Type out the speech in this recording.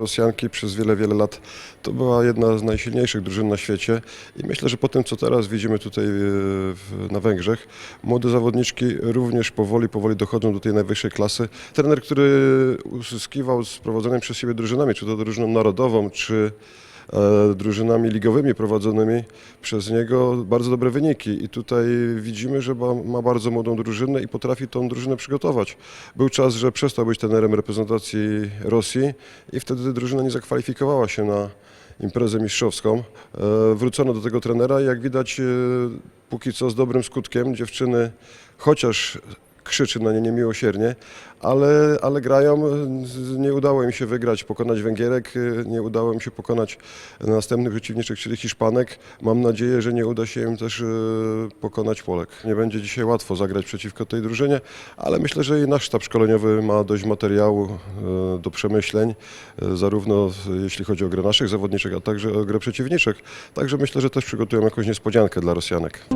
Rosjanki przez wiele, wiele lat to była jedna z najsilniejszych drużyn na świecie i myślę, że po tym, co teraz widzimy tutaj e, na Węgrzech, młode zawodniczki również powoli, powoli dochodzą do tej najwyższej klasy. Trener, który uzyskiwał z prowadzonymi przez siebie drużynami, czy to drużyną narodową, czy drużynami ligowymi prowadzonymi przez niego bardzo dobre wyniki i tutaj widzimy, że ma, ma bardzo młodą drużynę i potrafi tą drużynę przygotować. Był czas, że przestał być trenerem reprezentacji Rosji i wtedy drużyna nie zakwalifikowała się na imprezę mistrzowską. E, Wrócono do tego trenera i jak widać e, póki co z dobrym skutkiem dziewczyny chociaż krzyczy na nie niemiłosiernie, ale, ale grają. Nie udało im się wygrać, pokonać Węgierek, y, nie udało im się pokonać następnych przeciwniczek, czyli Hiszpanek. Mam nadzieję, że nie uda się im też y, pokonać Polek. Nie będzie dzisiaj łatwo zagrać przeciwko tej drużynie, ale myślę, że i nasz sztab szkoleniowy ma dość materiału y, do przemyśleń, zarówno jeśli chodzi o grę naszych zawodniczek, a także o grę przeciwniczek. Także myślę, że też przygotują jakąś niespodziankę dla Rosjanek.